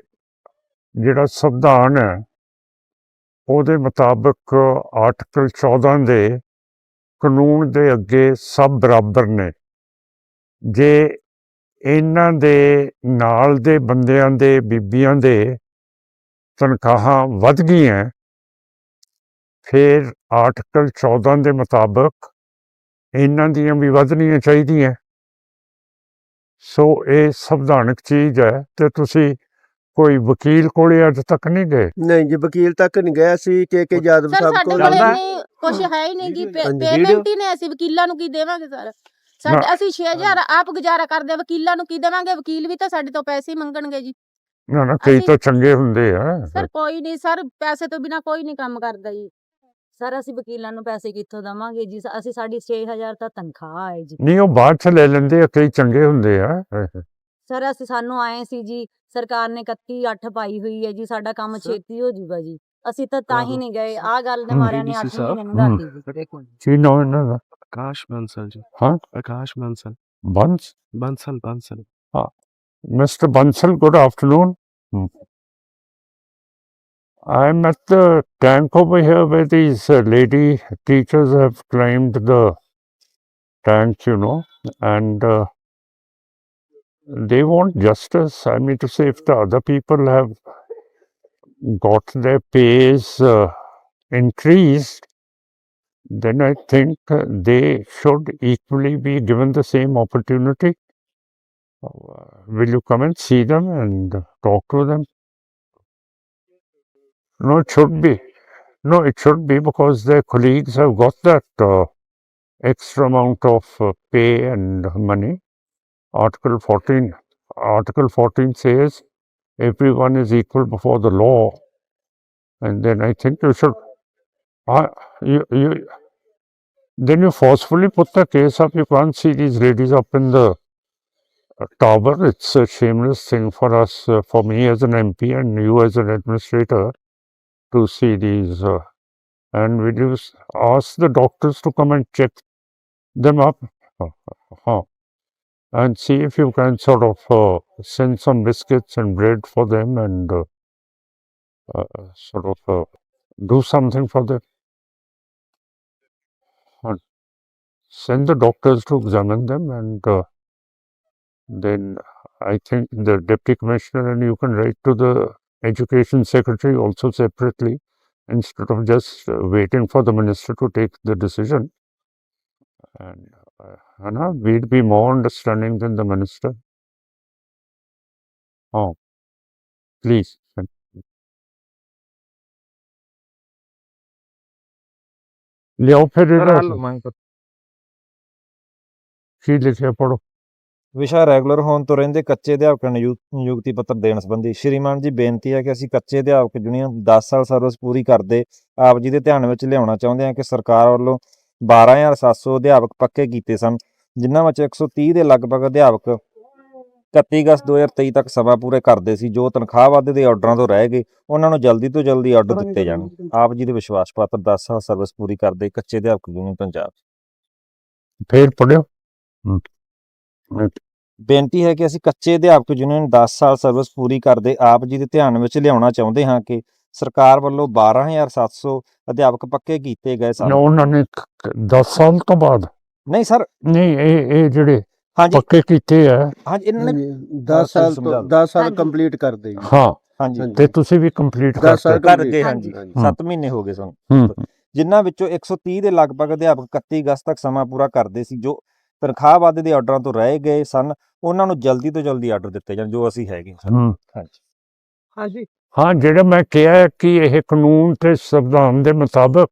ਜਿਹੜਾ ਸੰਵਿਧਾਨ ਹੈ, ਉਹਦੇ ਮੁਤਾਬਕ ਆਰਟੀਕਲ 14 ਦੇ ਕਾਨੂੰਨ ਦੇ ਅੱਗੇ ਸਭ ਬਰਾਬਰ ਨੇ। ਜੇ ਇਹਨਾਂ ਦੇ ਨਾਲ ਦੇ ਬੰਦਿਆਂ ਦੇ, ਬੀਬੀਆਂ ਦੇ ਤਨਖਾਹਾਂ ਵੱਧ ਗਈਆਂ, ਫਿਰ ਆਰਟੀਕਲ 14 ਦੇ ਮੁਤਾਬਕ ਇਹਨਾਂ ਦੀਆਂ ਵੀ ਵਧਣੀਆਂ ਚਾਹੀਦੀਆਂ। ਸੋ ਇਹ ਸੰਵਿਧਾਨਕ ਚੀਜ਼ ਹੈ ਤੇ ਤੁਸੀਂ ਕੋਈ ਵਕੀਲ ਕੋਲੇ ਅੱਜ ਤੱਕ ਨਹੀਂ ਗਏ? ਨਹੀਂ ਜੀ ਵਕੀਲ ਤੱਕ ਨਹੀਂ ਗਿਆ ਸੀ ਕੇ ਕੇ ਸਰ ਸਾਹਿਬ ਸਾਡੇ ਕੋਲ ਕੋਲ ਚੱਲਦਾ? ਇੰਨੀ ਕੁਝ ਹੈ ਹੀ ਨਹੀਂ ਕਿ ਹਾਂਜੀ, ਪੇਮੈਂਟ ਹੀ ਨਹੀਂ ਅਸੀਂ ਵਕੀਲਾਂ ਨੂੰ ਕੀ ਦੇਵਾਂਗੇ ਸਰ ਸਾਡੇ ਅਸੀਂ 6000 ਆਪ ਗੁਜ਼ਾਰਾ ਕਰਦੇ ਆ, ਵਕੀਲਾਂ ਨੂੰ ਕੀ ਦੇਵਾਂਗੇ? ਵਕੀਲ ਵੀ ਤਾਂ ਸਾਡੇ ਤੋਂ ਪੈਸੇ ਹੀ ਮੰਗਣਗੇ ਜੀ। ਨਾ ਨਾ ਕਈ ਅਸੀਂ- ਤਾਂ ਚੰਗੇ ਹੁੰਦੇ ਆ। ਸਰ ਕੋਈ ਨਹੀਂ ਸਰ ਪੈਸੇ ਤੋਂ ਬਿਨਾ ਕੋਈ ਨਹੀਂ ਕੰਮ ਕਰਦਾ ਜੀ। ਸਰ ਅਸੀਂ ਵਕੀਲਾਂ ਨੂੰ ਪੈਸੇ ਕਿੱਥੋਂ ਦਵਾਂਗੇ ਜੀ? ਅਸੀਂ ਸਾਡੀ 6000 ਤਾਂ ਤਨਖਾਹ ਹੈ ਜੀ। ਨਹੀਂ ਉਹ ਬਾਅਦ ਚ ਲੈ ਲੈਂਦੇ ਆ ਕਈ ਚੰਗੇ ਹੁੰਦੇ ਆ। ਸਰ ਅਸੀਂ ਸਾਨੂੰ ਆਏ ਸੀ ਜੀ ਸਰਕਾਰ ਨੇ 31 8 ਪਾਈ ਹੋਈ ਹੈ ਜੀ ਸਾਡਾ ਕੰਮ ਛੇਤੀ ਹੋ ਜਾਊਗਾ ਜੀ। ਅਸੀਂ ਤਾਂ ਤਾਂ ਹੀ। ਨਹੀਂ ਗਏ। ਆਹ ਗੱਲ ਦੇ ਮਾਰਿਆਂ ਨੇ BBC 8 ਸਾਹਿਬ, ਮਹੀਨੇ ਨੂੰ ਦਿੱਤੀ ਜੀ। ਕੀ ਨਾਮ ਇਹਨਾਂ ਦਾ? ਆਕਾਸ਼ ਬੰਸਲ ਜੀ। ਹਾਂ? ਆਕਾਸ਼ ਬੰਸਲ। ਬੰਸ? Bansal Bansal. Mr. Bansal, good afternoon. Hmm. I'm at the tank over here where these uh, lady teachers have climbed the tank, you know, and uh, they want justice. I mean to say, if the other people have got their pays uh, increased, then I think uh, they should equally be given the same opportunity. Uh, will you come and see them and talk to them? No, it should be. No, it should be because their colleagues have got that uh, extra amount of uh, pay and money. Article 14. Article 14 says everyone is equal before the law. And then I think you should. Uh, you, you, then you forcefully put the case up. You can't see these ladies up in the uh, tower. It's a shameless thing for us, uh, for me as an MP and you as an administrator, to see these. Uh, and we just ask the doctors to come and check them up uh, uh, and see if you can sort of uh, send some biscuits and bread for them and uh, uh, sort of uh, do something for them. And send the doctors to examine them and uh, then I think the deputy commissioner and you can write to the education secretary also separately instead of just uh, waiting for the minister to take the decision. And uh, we'd be more understanding than the minister. Oh, please. Leo Pereira. Here ਵਿਸ਼ਾ regular ਹੋਣ ਤੋਂ ਰਹਿੰਦੇ ਕੱਚੇ ਅਧਿਆਪਕਾਂ ਨੂੰ ਨਿਯੁ- ਨਿਯੁਕਤੀ ਪੱਤਰ ਦੇਣ ਸੰਬੰਧੀ ਸ਼੍ਰੀਮਾਨ ਜੀ ਬੇਨਤੀ ਹੈ ਕਿ ਅਸੀਂ ਕੱਚੇ ਅਧਿਆਪਕ ਯੂਨੀਅਨ 10 ਸਾਲ ਸਰਵਿਸ ਪੂਰੀ ਕਰਦੇ ਆਪ ਜੀ ਦੇ ਧਿਆਨ ਵਿੱਚ ਲਿਆਉਣਾ ਚਾਹੁੰਦੇ ਹਾਂ ਕਿ ਸਰਕਾਰ ਵੱਲੋਂ 12700 ਅਧਿਆਪਕ ਪੱਕੇ ਕੀਤੇ ਸਨ ਜਿਨ੍ਹਾਂ ਵਿੱਚ 130 ਦੇ ਲਗਭਗ ਅਧਿਆਪਕ 31 ਅਗਸਤ 2023 ਤੱਕ ਸਮਾਂ ਪੂਰੇ ਕਰਦੇ ਸੀ ਜੋ ਤਨਖਾਹ ਵਾਧੇ ਦੇ ਆਰਡਰਾਂ ਤੋਂ ਰਹਿ ਗਏ ਉਹਨਾਂ ਨੂੰ ਜਲਦੀ ਤੋਂ ਜਲਦੀ ਆਰਡਰ ਦਿੱਤੇ ਜਾਣ। ਆਪ ਜੀ ਦੇ ਵਿਸ਼ਵਾਸ ਪਾਤਰ 10 ਸਾਲ ਸਰਵਿਸ ਪੂਰੀ ਕਰਦੇ ਕੱਚੇ ਅਧਿਆਪਕ ਯੂਨੀਅਨ ਪੰਜਾਬ। ਫਿਰ ਪੜਿਓ ਬੇਨਤੀ ਹੈ ਕਿ ਅਸੀਂ ਕੱਚੇ ਅਧਿਆਪਕ ਯੂਨੀਅਨ 10 ਸਾਲ ਸਰਵਿਸ ਪੂਰੀ ਕਰਦੇ ਆਪ ਜੀ ਦੇ ਧਿਆਨ ਵਿੱਚ ਲਿਆਉਣਾ ਚਾਹੁੰਦੇ ਹਾਂ ਕਿ ਸਰਕਾਰ ਵੱਲੋਂ 12700 ਅਧਿਆਪਕ ਪੱਕੇ ਕੀਤੇ ਗਏ ਸਨ। ਉਹਨਾਂ ਨੇ 10 ਸਾਲ ਤੋਂ ਬਾਅਦ? ਨਹੀਂ ਸਰ। ਨਹੀਂ ਇਹ ਇਹ ਜਿਹੜੇ ਹਾਂਜੀ। ਪੱਕੇ ਕੀਤੇ ਆ ਹਾਂਜੀ ਇਹਨਾਂ ਨੇ 10 ਸਾਲ ਸਮਝਾ ਤੋਂ ਦਿਓ। 10 ਸਾਲ ਹਾਂਜੀ। ਕੰਪਲੀਟ ਕਰ ਦੇ ਹਾਂ ਹਾਂਜੀ। ਤੇ ਤੁਸੀਂ ਵੀ ਕੰਪਲੀਟ 10 ਸਾਲ ਕਰਤੇ ਕਰ complete, ਗਏ ਹਾਂਜੀ। ਹਾਂਜੀ। 7 ਮਹੀਨੇ ਹੋ ਗਏ ਸਨ। ਜਿਨ੍ਹਾਂ ਵਿੱਚੋਂ 130 ਦੇ ਲਗਭਗ ਅਧਿਆਪਕ 31 ਅਗਸਤ ਤੱਕ ਸਮਾਂ ਪੂਰਾ ਕਰਦੇ ਸੀ ਜੋ ਤਨਖਾਹ ਵਾਧੇ ਦੇ ਆਰਡਰਾਂ ਤੋਂ ਰਹਿ ਗਏ ਸਨ ਉਹਨਾਂ ਨੂੰ ਜਲਦੀ ਤੋਂ ਜਲਦੀ ਆਰਡਰ ਦਿੱਤੇ ਜਾਣ ਜੋ ਅਸੀਂ ਹੈਗੇ ਹੂੰ। ਹਾਂਜੀ। ਹਾਂਜੀ। ਹਾਂ ਜਿਹੜਾ ਮੈਂ ਕਿਹਾ ਹੈ ਕਿ ਇਹ ਕਾਨੂੰਨ ਤੇ ਸੰਵਿਧਾਨ ਦੇ ਮੁਤਾਬਕ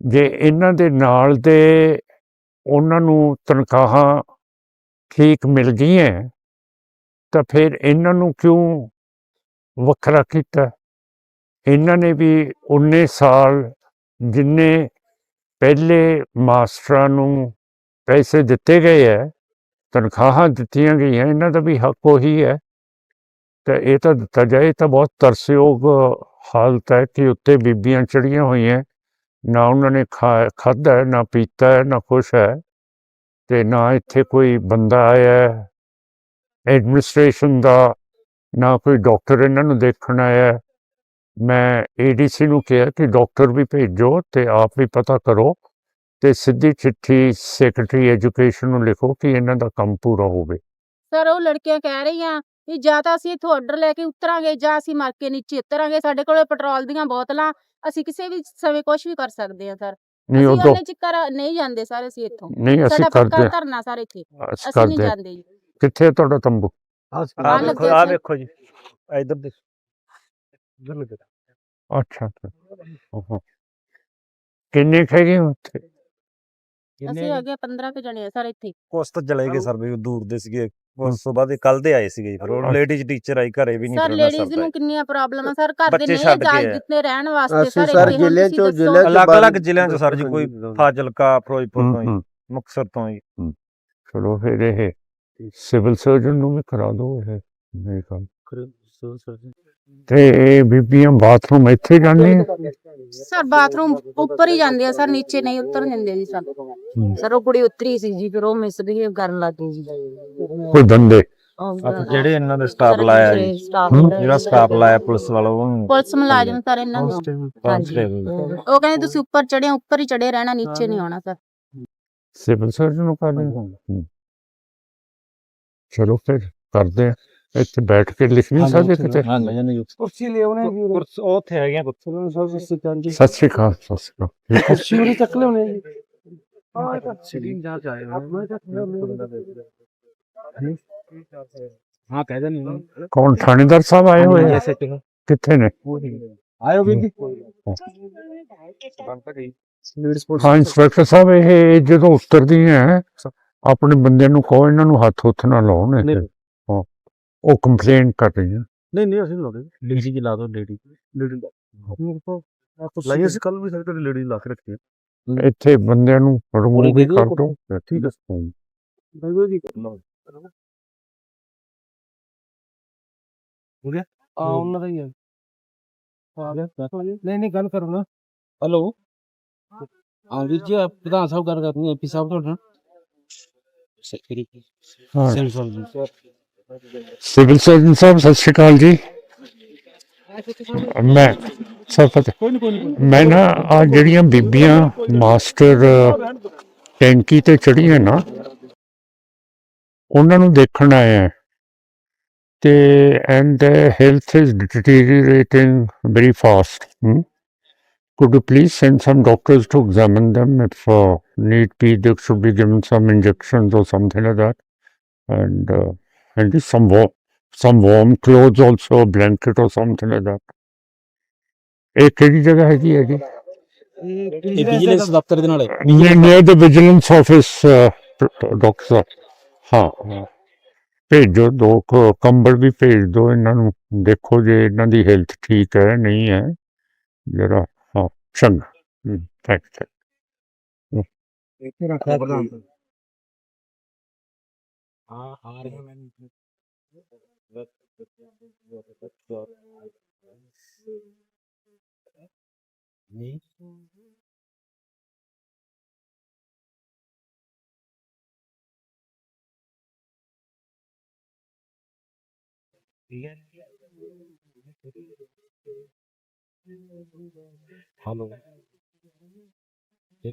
ਜੇ ਇਹਨਾਂ ਦੇ ਨਾਲ ਦੇ ਉਹਨਾਂ ਨੂੰ ਤਨਖਾਹਾਂ ਠੀਕ ਮਿਲ ਗਈਆਂ ਤਾਂ ਫਿਰ ਇਹਨਾਂ ਨੂੰ ਕਿਉਂ ਵੱਖਰਾ ਕੀਤਾ? ਇਹਨਾਂ ਨੇ ਵੀ 19 ਸਾਲ ਜਿੰਨੇ ਪਹਿਲੇ ਮਾਸਟਰਾਂ ਨੂੰ ਪੈਸੇ ਦਿੱਤੇ ਗਏ ਹੈ ਤਨਖਾਹਾਂ ਦਿੱਤੀਆਂ ਗਈਆਂ ਇਹਨਾਂ ਦਾ ਵੀ ਹੱਕ ਉਹੀ ਹੈ ਤੇ ਇਹ ਤਾਂ ਦਿੱਤਾ ਜਾਏ ਇਹ ਤਾਂ ਬਹੁਤ ਤਰਸਯੋਗ ਹਾਲਤ ਹੈ ਕਿ ਉੱਤੇ ਬੀਬੀਆਂ ਚੜੀਆਂ ਹੋਈਆਂ ਨਾ ਉਹਨਾਂ ਨੇ ਖਾ ਖਾਧਾ ਨਾ ਪੀਤਾ ਹੈ, ਨਾ ਕੁਛ ਹੈ ਤੇ ਨਾ ਇੱਥੇ ਕੋਈ ਬੰਦਾ ਆਇਆ ਐਡਮਿਨਿਸਟ੍ਰੇਸ਼ਨ ਦਾ ਨਾ ਕੋਈ ਡਾਕਟਰ ਇਹਨਾਂ ਨੂੰ ਦੇਖਣ ਆਇਆ ਹੈ। ਮੈਂ ਏਡੀਸੀ ਨੂੰ ਕਿਹਾ ਕਿ ਡਾਕਟਰ ਵੀ ਭੇਜੋ ਤੇ ਆਪ ਵੀ ਪਤਾ ਕਰੋ ਤੇ ਸਿੱਧੀ ਚਿੱਠੀ ਸੈਕਟਰੀ ਐਜੂਕੇਸ਼ਨ ਨੂੰ ਲਿਖੋ ਕਿ ਇਹਨਾਂ ਦਾ ਕੰਮ ਪੂਰਾ ਹੋਵੇ। ਸਰ ਉਹ ਲੜਕੀਆਂ ਕਹਿ ਰਹੀਆਂ ਵੀ ਜਾਂ ਤਾਂ ਅਸੀਂ ਇੱਥੋਂ ਆਰਡਰ ਲੈ ਕੇ ਉਤਰਾਂਗੇ ਜਾਂ ਅਸੀਂ ਮਰ ਕੇ ਨੀਚੇ ਉਤਰਾਂਗੇ ਸਾਡੇ ਕੋਲ ਪੈਟਰੋਲ ਦੀਆਂ ਬੋਤਲਾਂ ਅਸੀਂ ਕਿਸੇ ਵੀ ਸਮੇਂ ਕੁਝ ਵੀ ਕਰ ਸਕਦੇ ਹਾਂ ਸਰ। ਨਹੀਂ ਅਸੀਂ ਉਹ ਤਾਂ ਉਹਨੇ ਚੱਕਰ ਨਹੀਂ ਜਾਂਦੇ ਸਰ ਅਸੀਂ ਇੱਥੋਂ। ਨਹੀਂ ਅਸੀਂ ਸਾਡਾ ਪੱਕਾ ਕਰਦੇ ਧਰਨਾ ਸਰ ਇੱਥੇ। ਅਸੀਂ ਅਸੀਂ ਨਹੀਂ ਕਰਦੇ ਜਾਂਦੇ ਜੀ। ਕਿੱਥੇ ਤੁਹਾਡਾ ਤੰਬੂ? ਆਹ ਆ ਲੱਗੇ ਦੇਖੋ ਆ ਸੀ। ਵੇਖੋ ਜੀ। ਇਧਰ ਦੇ ਅੱਛਾ ਅੱਛਾ। ਓਹੋ। ਕਿੰਨੇ ਖੈਗੇ ਉੱਥੇ? ਅਸੀਂ ਹੈਗੇ 15 ਕੁ ਜਣੇ ਆ ਸਰ ਇੱਥੇ ਕੁਛ ਤਾਂ ਚਲੇ ਗਏ ਸਰ ਵੀ ਉਹ ਦੂਰ ਦੇ ਸੀਗੇ। ਉਸ ਤੋਂ ਬਾਅਦ ਕੱਲ ਦੇ ਆਏ ਸੀਗੇ ਜੀ ਫਿਰ। ਉਹ ਲੇਡੀਜ਼ ਟੀਚਰ ਆਈ ਘਰੇ ਵੀ ਨਹੀਂ ਸਰ ਲੇਡੀਜ਼ ਨੂੰ ਕਿੰਨੀਆਂ ਪ੍ਰੋਬਲਮ ਆ ਸਰ? ਘਰ ਦੇ ਬੱਚੇ ਨਹੀਂ ਛੱਡ ਕੇ ਇਜਾਜ਼ਤ ਆਏ। ਦਿੱਤੇ ਰਹਿਣ ਵਾਸਤੇ ਅਸੀਂ ਸਰ ਸਰ ਇੱਥੇ ਹੁਣ ਤੁਸੀਂ ਚੋਂ ਦੱਸੋ। ਜ਼ਿਲ੍ਹਿਆਂ ਚੋਂ ਅਲੱਗ-ਅਲੱਗ ਜ਼ਿਲ੍ਹਿਆਂ ਚੋਂ ਸਰ ਜੀ ਕੋਈ ਫਾਜ਼ਿਲਕਾ ਫਿਰੋਜ਼ਪੁਰ ਹੂੰ, ਤੋਂ ਹੂੰ। ਮੁਕਤਸਰ ਤੋਂ ਜੀ ਚਲੋ ਫਿਰ ਇਹ ਸਿਵਲ ਸਰਜਨ ਨੂੰ ਵੀ ਕਰਾ ਦਿਓ ਇਹ। ਇਹ ਕੰਮ ਤੇ ਇਹ ਬੀਬੀਆਂ ਬਾਥਰੂਮ ਇੱਥੇ ਜਾਂਦੀਆਂ ਸਰ ਬਾਥਰੂਮ ਉੱਪਰ ਹੀ ਜਾਂਦੇ ਆ ਸਰ ਨੀਚੇ ਨਹੀਂ ਉਤਰਨ ਦਿੰਦੇ ਜੀ ਸਰ। ਉਹ ਕੁੜੀ ਉਤਰੀ ਸੀ ਜੀ ਫਿਰ ਉਹ ਮਿਸਬਿਹੇਵ ਕਰਨ ਲੱਗ ਗਈ ਜੀ। ਕੋਈ ਉਹ ਜਿਹੜੇ ਇਹਨਾਂ ਦੇ ਸਟਾਫ ਲਾਇਆ ਜੀ। ਜਿਹੜਾ ਸਟਾਫ ਲਾਇਆ ਪੁਲਿਸ ਵਾਲਾ ਪੁਲਿਸ ਮੁਲਾਜ਼ਮ ਸਰ ਇਹਨਾਂ ਨੂੰ ਉਹ ਕਹਿੰਦੇ ਤੁਸੀਂ ਉੱਪਰ ਚੜੇ ਉੱਪਰ ਹੀ ਚੜੇ ਰਹਿਣਾ ਨੀਚੇ ਨਹੀਂ ਆਉਣਾ ਸਰ। ਸਿਵਲ ਸਰਜਨ ਨੂੰ ਕਰ ਦੇਂਗੇ ਚਲੋ ਫਿਰ ਕਰਦੇ ਆ। ਇੱਥੇ ਬੈਠ ਕੇ ਲਿਖ ਨਹੀਂ ਸਕਦੇ ਕਿਤੇ। ਕੁਰਸੀ ਲੈ ਉਹਨੇ ਕੁਰਸੀ ਉਹ ਉੱਥੇ ਹੈਗੀਆਂ ਕੁਰਸੀ ਸਤਿ ਸ਼੍ਰੀ ਅਕਾਲ ਸਤਿ ਸ਼੍ਰੀ ਅਕਾਲ ਕੁਰਸੀ ਉਹਨੇ ਚੱਕ ਲਿਆਉਣੇ ਜੀ। ਸਿਟਿੰਗ ਜਾ ਜਾਏ ਹਾਂ ਕਹਿ ਦੇਣੀ ਕੌਣ? ਥਾਣੇਦਾਰ ਸਾਹਿਬ ਆਏ ਹੋਏ ਆ? ਕਿੱਥੇ ਨੇ? ਆਇਓ ਵੀਰ ਜੀ। ਹਾਂ। ਇੰਸਪੈਕਟਰ ਸਾਹਿਬ ਇਹ ਜਦੋਂ ਉਤਰਦੀਆਂ ਆਪਣੇ ਬੰਦੇ ਨੂੰ ਕਹੋ ਇਹਨਾਂ ਨੂੰ ਹੱਥ ਹੁੱਥ ਨਾ ਲਾਉਣ ਇੱਥੇ। ਹਾਂ ਉਹ ਕੰਪਲੇਂਟ ਕਰ ਰਹੀਆਂ ਨਹੀਂ ਨਹੀਂ ਅਸੀਂ ਲਾਉਂਦੇ। ਲੇਡੀ ਜੀ ਲਾ ਦੋ ਲੇਡੀ ਲੇਡੀ ਲਾਈ ਅਸੀਂ ਕੱਲ ਵੀ ਸਾਡੇ ਕੋਲ ਲੇਡੀ ਲਾ ਕੇ ਰੱਖੀ ਹੈ। ਇੱਥੇ ਬੰਦਿਆਂ ਨੂੰ ਰਿਮੂਵ ਵੀ ਕਰ ਦੋ ਠੀਕ ਹੈ। ਹਾਂ। ਬਾਈ ਜੀ ਲਾਓ ਹੋ ਗਿਆ? ਆ ਉਹਨਾਂ ਦਾ ਹੀ ਹੈ ਆ ਗਿਆ। ਨਹੀਂ ਨਹੀਂ ਗੱਲ ਕਰੋ ਨਾ। ਹੈਲੋ। ਹਾਂ ਜੀ ਆਪ ਪ੍ਰਧਾਨ ਸਾਹਿਬ ਗੱਲ ਕਰਨੀ ਹੈ ਐਪੀ ਸਾਹਿਬ ਤੁਹਾਡੇ ਨਾਲ। ਸੈਕਟਰੀ ਹਾਂ। ਸਿਵਲ ਸਰਜਨ ਸਿਵਲ ਸਰਜਨ ਸਾਹਿਬ ਸਤਿ ਸ਼੍ਰੀ ਅਕਾਲ ਜੀ ਮੈਂ ਸਰ ਪਤਾ ਕੋਈ ਨਹੀਂ ਕੋਈ ਨਹੀਂ ਮੈਂ ਨਾ ਆ ਜਿਹੜੀਆਂ ਬੀਬੀਆਂ ਮਾਸਟਰ ਟੈਂਕੀ ਤੇ ਚੜੀਆਂ ਨਾ ਉਹਨਾਂ ਨੂੰ ਦੇਖਣ ਆਏ ਆ ਤੇ and health is deteriorating very fast could you please send some doctors to examine them if uh, need be they should be given some injections or something like that and uh, and some warm some warm clothes also a blanket or something like that. ਇਹ ਕਿਹੜੀ ਜਗ੍ਹਾ ਹੈਗੀ ਹੈ ਜੀ? ਇਹ vigilance ਦਫ਼ਤਰ ਦੇ ਨਾਲ। ਹੈ near the vigilance office doctor ਸਾਹਿਬ। ਹਾਂ। ਭੇਜੋ ਦੋ ਕੁ ਕੰਬਲ ਵੀ ਭੇਜ ਦਿਓ ਇਹਨਾਂ ਨੂੰ। ਦੇਖੋ ਜੇ ਇਹਨਾਂ ਦੀ ਹੈਲਥ ਠੀਕ ਹੈ ਨਹੀਂ ਹੈ ਜਰਾ ਹਾਂ ਚੰਗਾ। ਥੈਂਕ ਯੂ ਇੱਥੇ ਰੱਖਿਆ ਪ੍ਰਧਾਨ ਹਾਂ ਆ ਰਿਹਾ। ਮੈਂ ਨਹੀਂ ਠੀਕ ਹੈ। ਹੈਲੋ। ਇਹ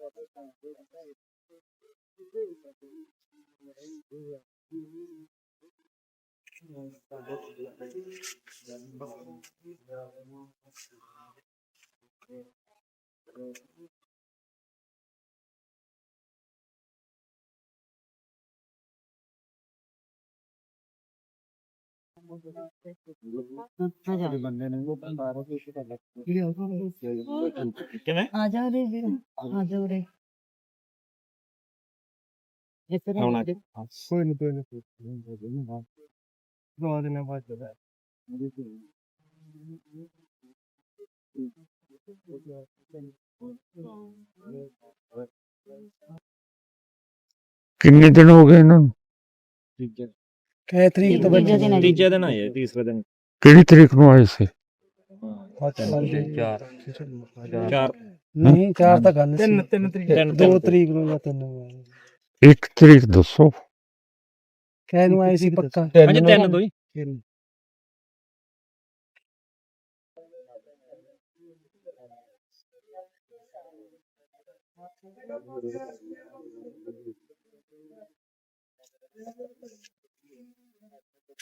Je ne sais pas tu un peu ਕਿਵੇਂ? ਆ ਜਾ ਰੇ ਆ ਜਾ ਰੇ ਆਉਣਾ ਕੋਈ ਨਹੀਂ ਕੋਈ ਨਹੀਂ ਦੋ ਦਿਨਾਂ ਬਾਅਦ ਜਦਾ ਕਿੰਨੇ ਦਿਨ ਹੋ ਗਏ ਇਹਨਾਂ ਨੂੰ? ਕੈ ਤਰੀਕ ਤੋਂ ਤੀਜੇ ਦਿਨ ਆ ਜੀ। ਤੀਜੇ ਦਿਨ ਆਏ ਆ, ਤੀਸਰੇ ਦਿਨ ਕਿਹੜੀ ਤਰੀਕ ਨੂੰ ਆਏ ਸੀ ਚਾਰ ਚਾਰ ਨਹੀਂ ਚਾਰ ਤਾਂ ਗੱਲ ਤਿੰਨ ਤਿੰਨ ਤਰੀਕ ਤਿੰਨ- ਦੋ ਤਿੰਨ ਤਰੀਕ ਨੂੰ ਜਾਂ ਤਿੰਨ ਨੂੰ ਆਏ। ਇੱਕ ਤਰੀਕ ਦੱਸੋ ਕੈ ਨੂੰ ਆਏ ਸੀ ਪੱਕਾ ਹਾਂਜੀ ਤਿੰਨ ਤੋਂ ਹੀ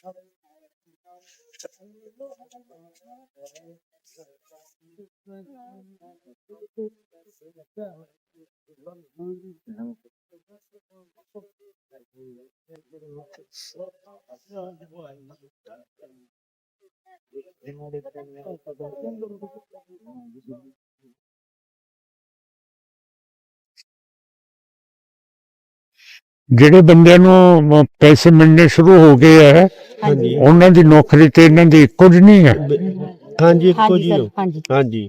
I'm ਜਿਹੜੇ ਬੰਦਿਆਂ ਨੂੰ ਪੈਸੇ ਮਿਲਣੇ ਸ਼ੁਰੂ ਹੋ ਗਏ ਹੈ ਉਹਨਾਂ ਦੀ ਨੌਕਰੀ ਤੇ ਇਹਨਾਂ ਦੀ ਇੱਕੋ ਜਿਹੀ ਨਹੀਂ ਹੈ। ਹਾਂਜੀ ਇੱਕੋ ਜੀ ਹੋ। ਹਾਂਜੀ। ਹਾਂਜੀ।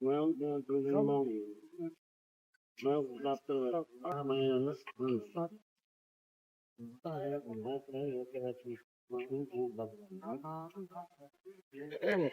Well, no, do you know? Well, not the army and this and stuff. I have a whole thing I can do. Thank.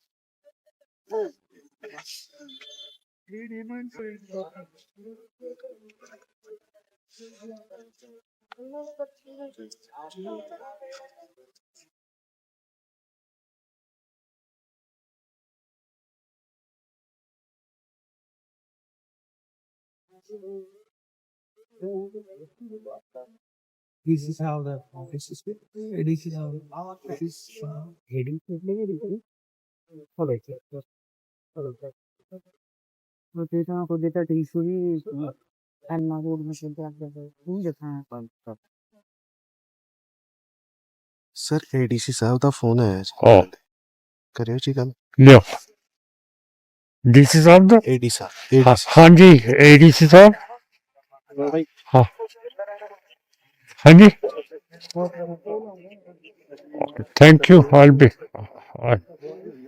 This is how the this is this is how heading. All right. ਨਹੀਂ follow follow ਉਹ ਤੇ ਤਾਂ ਕੋਈ ਤਾਂ DC ਵੀ ਐਨਾ road machine ਤੇ ਆ ਗਿਆ ਤੂੰ ਦੇਖਾਂ ਪੰਜ ਸਰ ਏਡੀਸੀ ਸਾਹਿਬ ਦਾ ਫੋਨ ਆਇਆ ਜੀ ਹਾਂ ਕਰਿਓ ਜੀ ਗੱਲ ਲਿਓ ਡੀਸੀ ਸਾਹਿਬ ਦਾ ਏਡੀ ਸਾਹਿਬ ਹਾਂ- ਹਾਂਜੀ ਏਡੀਸੀ ਸਾਹਿਬ ਹਾਂ ਹਾਂਜੀ ਥੈਂਕ ਯੂ ਆਲ ਬੀ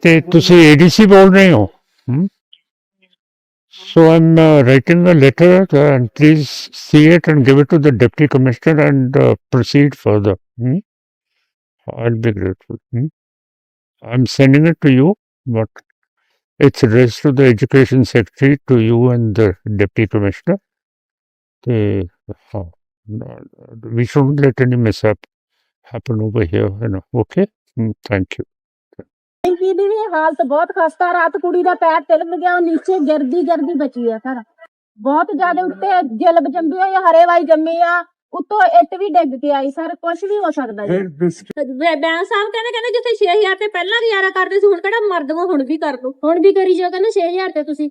ਤੇ ਤੁਸੀਂ ਏਡੀਸੀ ਬੋਲ ਰਹੇ ਹੋ Hmm? So I'm uh, writing a letter uh, and please see it and give it to the deputy commissioner and uh, proceed further. Hmm? I'll be grateful. Hmm? I'm sending it to you, but it's addressed to the education secretary, to you and the deputy commissioner. Uh, we shouldn't let any mishap happen over here. You know. Okay? Hmm, thank you. ਟੈਂਕੀ ਦੀ ਵੀ ਹਾਲਤ ਬਹੁਤ ਖਸਤਾ ਰਾਤ ਕੁੜੀ ਦਾ ਪੈਰ ਤਿਲਕ ਗਿਆ ਉਹ ਨੀਚੇ ਗਿਰਦੀ ਗਿਰਦੀ ਬਚੀ ਆ ਸਰ ਬਹੁਤ ਜ਼ਿਆਦਾ ਉੱਤੇ ਜਲਬ ਜੰਮੀ ਹੋਈ ਆ, ਹਰੇਵਾਈ ਜੰਮੀ ਆ ਉੱਤੋਂ ਇੱਟ ਵੀ ਡਿੱਗ ਕੇ ਆਈ ਸਰ ਕੁਝ ਵੀ ਹੋ ਸਕਦਾ ਜੀ। ਬੈਂਸ ਸਾਹਿਬ ਕਹਿੰਦੇ ਕਹਿੰਦੇ ਜਿੱਥੇ 6000 ਤੇ ਪਹਿਲਾਂ ਗੁਜ਼ਾਰਾ ਕਰਦੇ ਸੀ ਹੁਣ ਕਿਹੜਾ ਮਰਦ ਨੂੰ ਹੁਣ ਵੀ ਕਰ ਲਓ। ਹੁਣ ਵੀ ਕਰੀ ਜਾਓ ਕਹਿੰਦਾ 6000 ਤੇ ਤੁਸੀਂ।